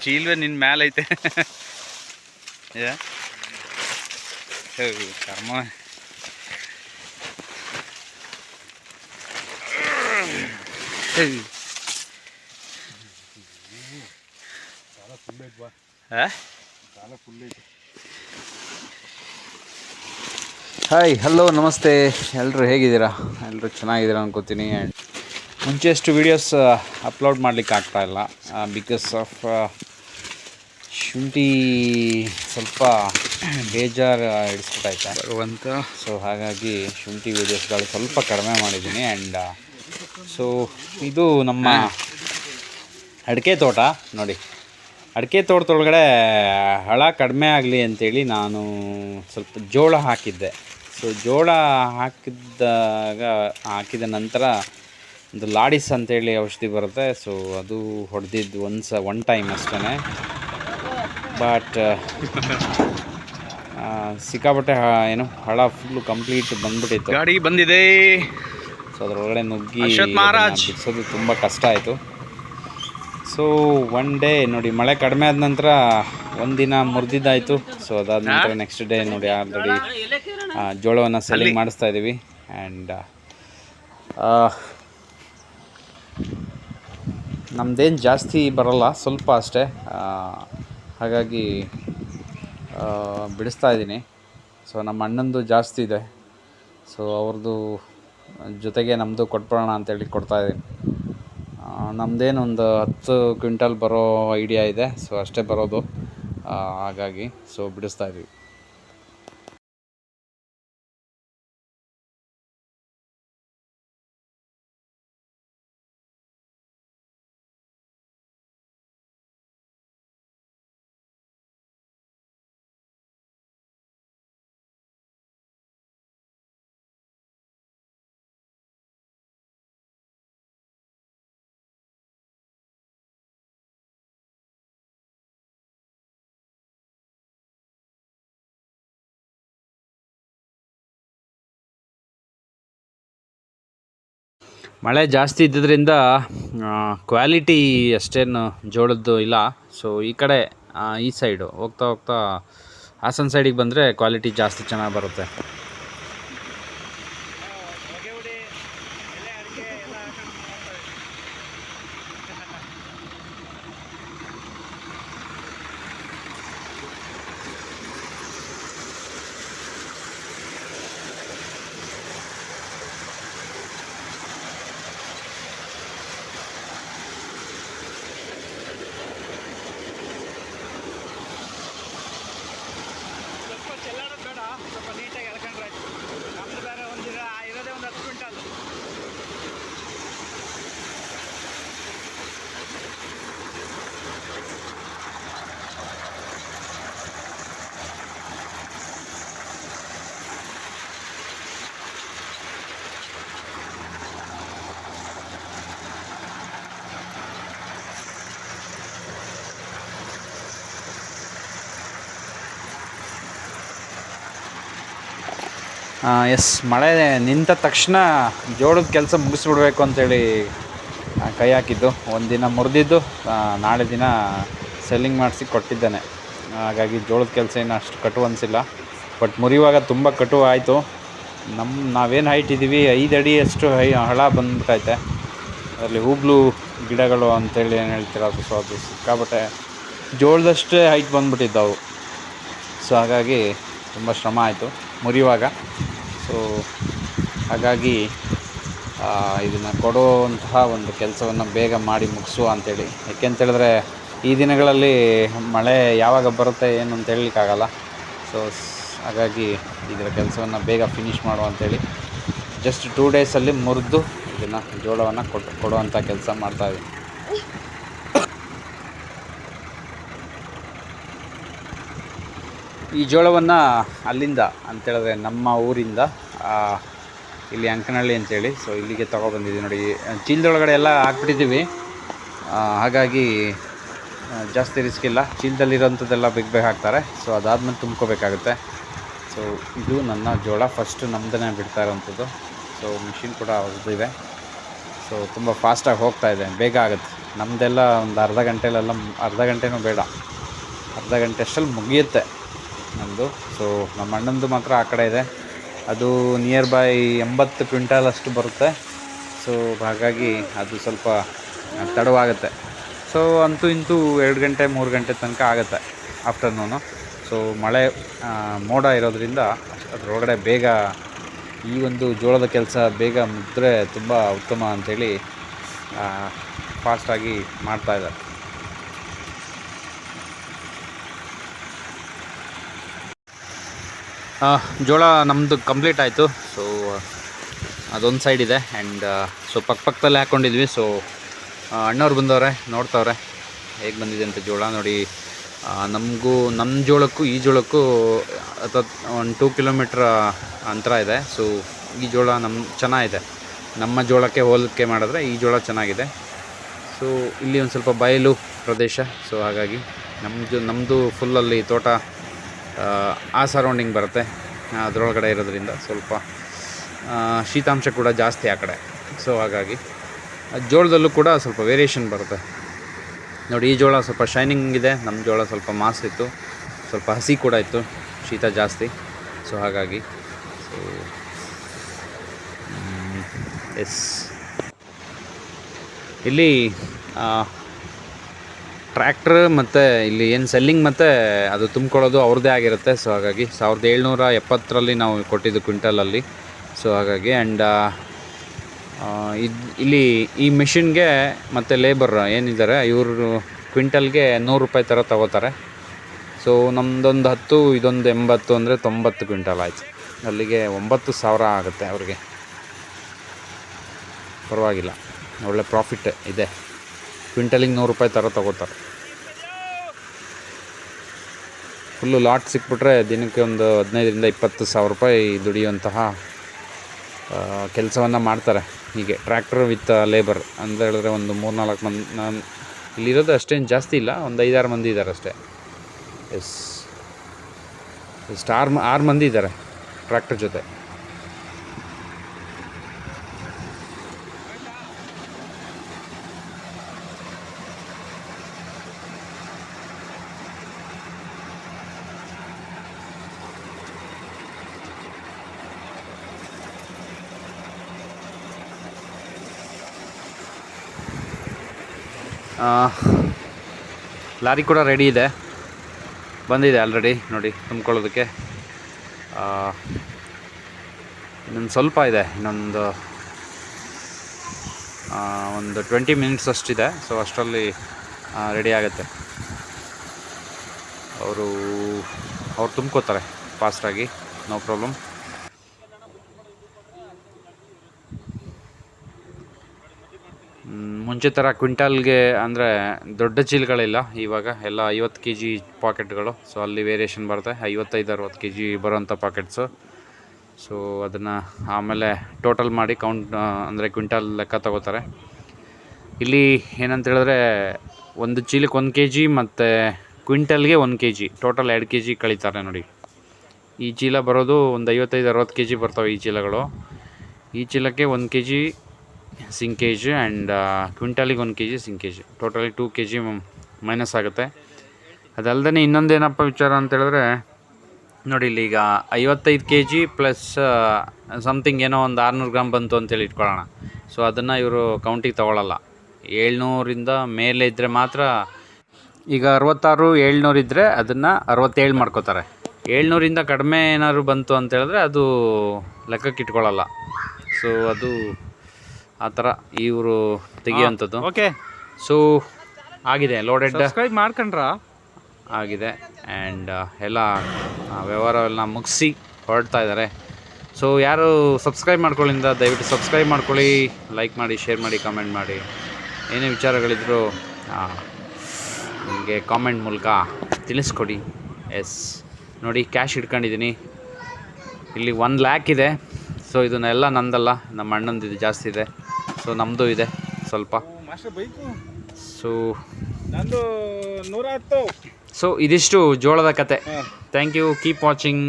ಚೀಲ್ವೆ ನಿನ್ನ ಮ್ಯಾಲೆ ಐತೆ ಯಾ ಹೌದು, ಕರ್ಮ ಹೌದು. ಸಾಲ ಫುಲ್ ಐತೆ ಬಾ ಆ? ಸಾಲ ಫುಲ್ ಐತೆ ಹಾಯ್ ಹಲೋ ನಮಸ್ತೆ. ಎಲ್ಲರೂ ಹೇಗಿದ್ದೀರಾ? ಎಲ್ಲರೂ ಚೆನ್ನಾಗಿದ್ದೀರಾ ಅನ್ಕೋತೀನಿ. ಆ್ಯಂಡ್ ಮುಂಚೆಷ್ಟು ವೀಡಿಯೋಸ್ ಅಪ್ಲೋಡ್ ಮಾಡಲಿಕ್ಕೆ ಆಗ್ತಾ ಇಲ್ಲ. ಬಿಕಾಸ್ ಆಫ್ ಶುಂಠಿ ಸ್ವಲ್ಪ ಬೇಜಾರು ಹಿಡಿಸ್ಬಿಟ್ಟೈತೆ. ಬರುವಂತ ಸೊ ಹಾಗಾಗಿ ಶುಂಠಿ ವೀಡಿಯೋಸ್ಗಳು ಸ್ವಲ್ಪ ಕಡಿಮೆ ಮಾಡಿದ್ದೀನಿ ಆ್ಯಂಡ್ ಸೊ ಇದು ನಮ್ಮ ಅಡಿಕೆ ತೋಟ. ನೋಡಿ ಅಡಿಕೆ ತೋಟದೊಳಗಡೆ ಹಳ ಕಡಿಮೆ ಆಗಲಿ ಅಂತೇಳಿ ನಾನು ಸ್ವಲ್ಪ ಜೋಳ ಹಾಕಿದ್ದೆ. ಸೊ ಜೋಳ ಹಾಕಿದ್ದಾಗ ಹಾಕಿದ ನಂತರ ಒಂದು ಲಾಡಿಸ್ ಅಂತೇಳಿ ಔಷಧಿ ಬರುತ್ತೆ. ಸೊ ಅದು ಹೊಡೆದಿದ್ದು ಒಂದು ಸ ಒನ್ ಟೈಮ್ ಅಷ್ಟೇ ಬಟ್ ಸಿಕ್ಕಾಪಟ್ಟೆ ಏನು ಹಳ ಫುಲ್ಲು ಕಂಪ್ಲೀಟ್ ಬಂದ್ಬಿಟ್ಟಿತ್ತು. ಗಾಡಿ ಬಂದಿದೆ. ಸೊ ಅದರೊಳಗಡೆ ನುಗ್ಗಿ. ಅದನ್ನ ತುಂಬ ಕಷ್ಟ ಆಯಿತು. ಸೊ ಒನ್ ಡೇ ನೋಡಿ ಮಳೆ ಕಡಿಮೆ ಆದ ನಂತರ ಒಂದಿನ ಮುರಿದಿದ್ದಾಯಿತು. ಸೊ ಅದಾದ ನಂತರ ನೆಕ್ಸ್ಟ್ ಡೇ ನೋಡಿ ಆಲ್ರೆಡಿ ಜೋಳವನ್ನು ಸೆಲ್ಲಿಂಗ್ ಮಾಡಿಸ್ತಾ ಇದ್ದೀವಿ ಆ್ಯಂಡ್ ನಮ್ಮದೇನು ಜಾಸ್ತಿ ಬರಲ್ಲ ಸ್ವಲ್ಪ ಅಷ್ಟೇ. ಹಾಗಾಗಿ ಬಿಡಿಸ್ತಾ ಇದ್ದೀನಿ ಸೊ ನಮ್ಮ ಅಣ್ಣಂದು ಜಾಸ್ತಿ ಇದೆ. ಸೊ ಅವ್ರದ್ದು ಜೊತೆಗೆ ನಮ್ಮದು ಕೊಟ್ಬಿಡೋಣ ಅಂತೇಳಿ ಕೊಡ್ತಾ ಇದ್ದೀನಿ ನಮ್ಮದೇನು ಒಂದು ಹತ್ತು ಕ್ವಿಂಟಲ್ ಬರೋ ಐಡಿಯಾ ಇದೆ. ಸೊ ಅಷ್ಟೇ ಬರೋದು. ಹಾಗಾಗಿ ಸೊ ಬಿಡಿಸ್ತಾ ಇದ್ದೀವಿ. ಮಳೆ ಜಾಸ್ತಿ ಇದ್ದಿದ್ದರಿಂದ ಕ್ವಾಲಿಟಿ ಅಷ್ಟೇನು ಜೋಳದ್ದು ಇಲ್ಲ. ಸೊ ಈ ಕಡೆ ಈ ಸೈಡು ಹೋಗ್ತಾ ಹೋಗ್ತಾ ಹಾಸನ ಸೈಡಿಗೆ ಬಂದರೆ ಕ್ವಾಲಿಟಿ ಜಾಸ್ತಿ ಚೆನ್ನಾಗಿ ಬರುತ್ತೆ ಸ್ವಲ್ಪ ಚೆಲ್ಲಾಡೋದು ಬೇಡ ಸ್ವಲ್ಪ ನೀಟಾಗಿ ಎಳ್ಕೊಂಡ್ರೆ ಆಯ್ತು ನಮ್ದು ಬೇರೆ ಒಂದಿನ ಇರೋದೇ ಒಂದು ಹತ್ತು ಕ್ವಿಂಟಲ್ ಎಸ್ ಮಳೆ ನಿಂತ ತಕ್ಷಣ ಜೋಳದ ಕೆಲಸ ಮುಗಿಸ್ಬಿಡ್ಬೇಕು ಅಂತೇಳಿ ಕೈ ಹಾಕಿದ್ದು. ಒಂದಿನ ಮುರಿದಿದ್ದು ನಾಳೆ ದಿನ ಸೆಲ್ಲಿಂಗ್ ಮಾಡಿಸಿ ಕೊಟ್ಟಿದ್ದೇನೆ. ಹಾಗಾಗಿ ಜೋಳದ ಕೆಲಸ ಏನು ಅಷ್ಟು ಕಟು ಅನಿಸಿಲ್ಲ. ಬಟ್ ಮುರಿಯುವಾಗ ತುಂಬ ಕಟು ಆಯಿತು. ನಮ್ಮ ನಾವೇನು ಹೈಟ್ ಇದ್ದೀವಿ ಐದು ಅಡಿಯಷ್ಟು ಹೈ, ಹಳ ಬಂದ್ಬಿಟ್ಟೈತೆ ಅದರಲ್ಲಿ ಹೂಬ್ಲು ಗಿಡಗಳು ಅಂತೇಳಿ ಏನು ಹೇಳ್ತಿರೋದು ಸೊ ಅದು ಸಿಕ್ಕಾಬಟ್ಟೆ ಜೋಳದಷ್ಟೇ ಹೈಟ್ ಬಂದ್ಬಿಟ್ಟಿದ್ದವು. ಸೊ ಹಾಗಾಗಿ ತುಂಬ ಶ್ರಮ ಆಯಿತು ಮುರಿಯುವಾಗ. ಸೊ ಹಾಗಾಗಿ ಇದನ್ನು ಕೊಡುವಂತಹ ಒಂದು ಕೆಲಸವನ್ನು ಬೇಗ ಮಾಡಿ ಮುಗಿಸುವ ಅಂತೇಳಿ. ಯಾಕೆಂತೇಳಿದ್ರೆ, ಈ ದಿನಗಳಲ್ಲಿ ಮಳೆ ಯಾವಾಗ ಬರುತ್ತೆ ಏನು ಅಂತ ಹೇಳಲಿಕ್ಕಾಗಲ್ಲ. ಸೊ, ಹಾಗಾಗಿ ಇದರ ಕೆಲಸವನ್ನು ಬೇಗ ಫಿನಿಷ್ ಮಾಡುವ ಅಂತೇಳಿ. ಜಸ್ಟ್ ಟೂ ಡೇಸಲ್ಲಿ ಮುರಿದು ಇದನ್ನು ಜೋಳವನ್ನು ಕೊಟ್ಟು ಕೊಡುವಂಥ ಕೆಲಸ ಮಾಡ್ತಾಯಿದ್ದೀನಿ ಈ ಜೋಳವನ್ನು ಅಲ್ಲಿಂದ ಅಂತೇಳಿದ್ರೆ ನಮ್ಮ ಊರಿಂದ ಇಲ್ಲಿ ಅಂಕನಹಳ್ಳಿ ಅಂತೇಳಿ ಸೊ ಇಲ್ಲಿಗೆ ತೊಗೊಬಂದಿದ್ದೀವಿ ನೋಡಿ. ಚೀಲದೊಳಗಡೆ ಎಲ್ಲ ಹಾಕ್ಬಿಟ್ಟಿದ್ದೀವಿ. ಹಾಗಾಗಿ ಜಾಸ್ತಿ ರಿಸ್ಕ್ ಇಲ್ಲ. ಚೀಲದಲ್ಲಿರೋಂಥದ್ದೆಲ್ಲ ಬೇಗ ಹಾಕ್ತಾರೆ. ಸೊ ಅದಾದ್ಮೇಲೆ ತುಂಬ್ಕೋಬೇಕಾಗುತ್ತೆ. ಸೊ ಇದು ನನ್ನ ಜೋಳ. ಫಸ್ಟ್ ನಮ್ದನೇ ಬಿಡ್ತಾ ಇರೋವಂಥದ್ದು ಸೊ ಮಿಷಿನ್ ಕೂಡ ಹೊಸದಿದೆ ಸೊ ತುಂಬ ಫಾಸ್ಟಾಗಿ ಹೋಗ್ತಾ ಇದೆ. ಬೇಗ ಆಗುತ್ತೆ. ನಮ್ಮದೆಲ್ಲ ಒಂದು ಅರ್ಧ ಗಂಟೆಲೆಲ್ಲ, ಅರ್ಧ ಗಂಟೆನೂ ಬೇಡ. ಅರ್ಧ ಗಂಟೆ ಅಷ್ಟರಲ್ಲಿ ಮುಗಿಯುತ್ತೆ. ನಮ್ಮದು. ಸೊ ನಮ್ಮ ಅಣ್ಣಂದು ಮಾತ್ರ ಆ ಕಡೆ ಇದೆ. ಅದು ನಿಯರ್ ಬೈ ಎಂಬತ್ತು ಕ್ವಿಂಟಲ್ ಅಷ್ಟು ಬರುತ್ತೆ. ಸೊ ಹಾಗಾಗಿ ಅದು ಸ್ವಲ್ಪ ತಡವಾಗುತ್ತೆ. ಸೊ ಅಂತೂ ಇಂತೂ ಎರಡು ಗಂಟೆ, ಮೂರು ಗಂಟೆ ತನಕ ಆಗುತ್ತೆ ಆಫ್ಟರ್ನೂನು ಸೊ ಮಳೆ ಮೋಡ ಇರೋದ್ರಿಂದ ಅದರೊಳಗಡೆ ಬೇಗ ಈ ಒಂದು ಜೋಳದ ಕೆಲಸ ಬೇಗ ಮುಗಿದ್ರೆ ತುಂಬ ಉತ್ತಮ ಅಂಥೇಳಿ ಫಾಸ್ಟಾಗಿ ಮಾಡ್ತಾ ಜೋಳ ನಮ್ಮದು ಕಂಪ್ಲೀಟ್ ಆಯಿತು. ಸೊ ಅದೊಂದು ಸೈಡ್ ಇದೆ ಆ್ಯಂಡ್ ಸೊ ಪಕ್ಕ ಪಕ್ಕದಲ್ಲಿ ಹಾಕ್ಕೊಂಡಿದ್ವಿ ಸೊ ಅಣ್ಣವ್ರು ಬಂದವ್ರೆ, ನೋಡ್ತವ್ರೆ ಹೇಗೆ ಬಂದಿದೆ ಅಂತ ಜೋಳ ನೋಡಿ. ನಮಗೂ ನಮ್ಮ ಜೋಳಕ್ಕೂ, ಈ ಜೋಳಕ್ಕೂ ಅಥವಾ ಒಂದು ಟೂ ಕಿಲೋಮೀಟ್ರ್ ಅಂತರ ಇದೆ. ಸೊ ಈ ಜೋಳ ನಮ್ಮ ಚೆನ್ನಾಗಿದೆ. ನಮ್ಮ ಜೋಳಕ್ಕೆ ಹೋಲಿಕೆ ಮಾಡಿದ್ರೆ ಈ ಜೋಳ ಚೆನ್ನಾಗಿದೆ. ಸೊ ಇಲ್ಲಿ ಒಂದು ಸ್ವಲ್ಪ ಬಯಲು ಪ್ರದೇಶ. ಸೊ ಹಾಗಾಗಿ ನಮ್ಮದು ನಮ್ಮದು ಫುಲ್ಲಲ್ಲಿ ತೋಟ ಆ, ಸರೌಂಡಿಂಗ್ ಬರುತ್ತೆ. ಅದರೊಳಗಡೆ ಇರೋದ್ರಿಂದ ಸ್ವಲ್ಪ ಶೀತಾಂಶ ಕೂಡ ಜಾಸ್ತಿ ಆ ಕಡೆ. ಸೊ ಹಾಗಾಗಿ ಜೋಳದಲ್ಲೂ ಕೂಡ ಸ್ವಲ್ಪ ವೇರಿಯೇಷನ್ ಬರುತ್ತೆ. ನೋಡಿ ಈ ಜೋಳ ಸ್ವಲ್ಪ ಶೈನಿಂಗ್ ಇದೆ. ನಮ್ಮ ಜೋಳ ಸ್ವಲ್ಪ ಮಾಸ್ ಇತ್ತು ಸ್ವಲ್ಪ ಹಸಿ ಕೂಡ ಇತ್ತು. ಶೀತ ಜಾಸ್ತಿ. ಸೊ ಹಾಗಾಗಿ ಸೊ ಎಸ್ ಇಲ್ಲಿ ಟ್ರ್ಯಾಕ್ಟ್ರ್ ಮತ್ತು ಇಲ್ಲಿ ಏನು ಸೆಲ್ಲಿಂಗ್ ಮತ್ತು ಅದು ತುಂಬ್ಕೊಳ್ಳೋದು ಅವ್ರದ್ದೇ ಆಗಿರುತ್ತೆ. ಸೊ ಹಾಗಾಗಿ ಸಾವಿರದ ಏಳ್ನೂರ ಎಪ್ಪತ್ತರಲ್ಲಿ ನಾವು ಕೊಟ್ಟಿದ್ದು ಕ್ವಿಂಟಲಲ್ಲಿ. ಸೊ ಹಾಗಾಗಿ ಆ್ಯಂಡ್ ಇದು ಇಲ್ಲಿ ಈ ಮೆಷಿನ್ಗೆ ಮತ್ತು ಲೇಬರ್ ಏನಿದ್ದಾರೆ, ಇವರು ಕ್ವಿಂಟಲ್ಗೆ ನೂರು ರೂಪಾಯಿ ಥರ ತಗೋತಾರೆ. ಸೊ ನಮ್ಮದೊಂದು ಹತ್ತು, ಇದೊಂದು ಎಂಬತ್ತು ಅಂದರೆ ತೊಂಬತ್ತು ಕ್ವಿಂಟಲ್ ಆಯಿತು. ಅಲ್ಲಿಗೆ ಒಂಬತ್ತು ಸಾವಿರ ಆಗುತ್ತೆ ಅವ್ರಿಗೆ. ಪರವಾಗಿಲ್ಲ, ಒಳ್ಳೆ ಪ್ರಾಫಿಟ್ ಇದೆ. ಕ್ವಿಂಟಲಿಗೆ ನೂರು ರೂಪಾಯಿ ಥರ ತಗೋತಾರೆ. ಫುಲ್ಲು ಲಾಟ್ ಸಿಕ್ಬಿಟ್ರೆ ದಿನಕ್ಕೆ ಒಂದು ಹದಿನೈದರಿಂದ ಇಪ್ಪತ್ತು ಸಾವಿರ ರೂಪಾಯಿ ದುಡಿಯುವಂತಹ ಕೆಲಸವನ್ನು ಮಾಡ್ತಾರೆ. ಹೀಗೆ ಟ್ರ್ಯಾಕ್ಟರ್ ವಿತ್ ಲೇಬರ್ ಅಂತ ಹೇಳಿದ್ರೆ ಒಂದು ಮೂರು ನಾಲ್ಕು ಮಂದಿ, ನಾನು ಇಲ್ಲಿರೋದು ಅಷ್ಟೇನು ಜಾಸ್ತಿ ಇಲ್ಲ, ಒಂದು ಐದಾರು ಮಂದಿ ಇದ್ದಾರೆ ಅಷ್ಟೇ. ಎಸ್ ಎಷ್ಟು ಆರು ಆರು ಮಂದಿ ಇದ್ದಾರೆ ಟ್ರ್ಯಾಕ್ಟರ್ ಜೊತೆ. ಲಾರಿ ಕೂಡ ರೆಡಿ ಇದೆ. ಬಂದಿದೆ ಆಲ್ರೆಡಿ ನೋಡಿ, ತುಂಬ್ಕೊಳ್ಳೋದಕ್ಕೆ. ಇನ್ನೊಂದು ಸ್ವಲ್ಪ ಇದೆ, ಇನ್ನೊಂದು ಒಂದು ಟ್ವೆಂಟಿ ಮಿನಿಟ್ಸ್ ಅಷ್ಟಿದೆ ಸೊ ಅಷ್ಟರಲ್ಲಿ ರೆಡಿ ಆಗುತ್ತೆ. ಅವರು, ಅವ್ರು ತುಂಬ್ಕೋತಾರೆ ಫಾಸ್ಟಾಗಿ ನೋ ಪ್ರಾಬ್ಲಮ್ ಮುಂಚೆ ಥರ ಕ್ವಿಂಟಲ್ಗೆ ಅಂದರೆ ದೊಡ್ಡ ಚೀಲಗಳಿಲ್ಲ. ಇವಾಗ ಎಲ್ಲ ಐವತ್ತು ಕೆ ಜಿ ಪಾಕೆಟ್ಗಳು. ಸೊ ಅಲ್ಲಿ ವೇರಿಯೇಷನ್ ಬರುತ್ತೆ. ಐವತ್ತೈದು, ಅರವತ್ತು ಕೆ ಜಿ ಬರೋಂಥ ಪಾಕೆಟ್ಸು ಸೊ ಅದನ್ನು ಆಮೇಲೆ ಟೋಟಲ್ ಮಾಡಿ ಕೌಂಟ್ ಅಂದರೆ ಕ್ವಿಂಟಲ್ ಲೆಕ್ಕ ತಗೋತಾರೆ. ಇಲ್ಲಿ ಏನಂತ ಹೇಳಿದ್ರೆ ಒಂದು ಚೀಲಕ್ಕೆ ಒಂದು ಕೆ ಜಿ ಮತ್ತು ಕ್ವಿಂಟಲ್ಗೆ ಒಂದು ಕೆ ಜಿ ಟೋಟಲ್ ಎರಡು ಕೆ ಜಿ ಕಳೀತಾರೆ ನೋಡಿ. ಈ ಚೀಲ ಬರೋದು ಒಂದು ಐವತ್ತೈದು, ಅರವತ್ತು ಕೆ ಜಿ ಬರ್ತವೆ ಈ ಚೀಲಗಳು. ಈ ಚೀಲಕ್ಕೆ ಒಂದು ಕೆ ಜಿ ಸಿಂಕೇಜ್ ಆ್ಯಂಡ್ ಕ್ವಿಂಟಲಿಗೆ ಒಂದು K G sinkage. Totally two K G minus ಆಗುತ್ತೆ. ಅದಲ್ಲದೆ ಇನ್ನೊಂದೇನಪ್ಪ ವಿಚಾರ ಅಂತೇಳಿದ್ರೆ ನೋಡಿ ಇಲ್ಲಿ ಈಗ ಐವತ್ತೈದು ಕೆ ಜಿ ಪ್ಲಸ್ ಸಮಥಿಂಗ್ ಏನೋ ಒಂದು ಆರುನೂರು ಗ್ರಾಮ್ ಬಂತು ಅಂತೇಳಿ ಇಟ್ಕೊಳ್ಳೋಣ. ಸೊ ಅದನ್ನು ಇವರು ಕೌಂಟಿಗೆ ತೊಗೊಳಲ್ಲ. ಏಳ್ನೂರಿಂದ ಮೇಲೆ ಇದ್ದರೆ ಮಾತ್ರ, ಈಗ ಅರವತ್ತಾರು, ಏಳ್ನೂರು ಇದ್ದರೆ ಅದನ್ನು ಅರವತ್ತೇಳು ಮಾಡ್ಕೋತಾರೆ. ಏಳ್ನೂರಿಂದ ಕಡಿಮೆ ಏನಾದ್ರು ಬಂತು ಅಂತೇಳಿದ್ರೆ ಅದು ಲೆಕ್ಕಕ್ಕೆ ಇಟ್ಕೊಳ್ಳಲ್ಲ. ಸೊ ಅದು ಆ ಥರ ಇವರು ತೆಗಿಯೋಂಥದ್ದು ಓಕೆ ಸೊ ಆಗಿದೆ ಲೋಡೆಡ್ ಸಬ್ಸ್ಕ್ರೈಬ್ ಮಾಡ್ಕೊಂಡ್ರಾ? ಆಗಿದೆ ಆ್ಯಂಡ್ ಎಲ್ಲ ಆ, ವ್ಯವಹಾರವೆಲ್ಲ ಮುಗಿಸಿ ಹೊರಡ್ತಾ ಇದ್ದಾರೆ. ಸೊ ಯಾರು ಸಬ್ಸ್ಕ್ರೈಬ್ ಮಾಡ್ಕೊಳ್ಳಿಂದ ದಯವಿಟ್ಟು ಸಬ್ಸ್ಕ್ರೈಬ್ ಮಾಡ್ಕೊಳ್ಳಿ ಲೈಕ್ ಮಾಡಿ ಶೇರ್ ಮಾಡಿ ಕಮೆಂಟ್ ಮಾಡಿ. ಏನೇ ವಿಚಾರಗಳಿದ್ರೂ ನಿಮಗೆ ಕಾಮೆಂಟ್ ಮೂಲಕ ತಿಳಿಸ್ಕೊಡಿ. ಎಸ್ ನೋಡಿ ಕ್ಯಾಶ್ ಇಟ್ಕೊಂಡಿದ್ದೀನಿ ಇಲ್ಲಿ ಒನ್ ಲ್ಯಾಕ್ ಇದೆ. ಸೊ ಇದನ್ನೆಲ್ಲ ನಂದಲ್ಲ ನಮ್ಮ ಅಣ್ಣಂದಿದ್ದು ಜಾಸ್ತಿ ಇದೆ. ಸೊ ನಮ್ಮದು ಇದೆ ಸ್ವಲ್ಪ. ಸೊ ಸೊ ಇದಿಷ್ಟು ಜೋಳದ ಕತೆ. Thank you keep watching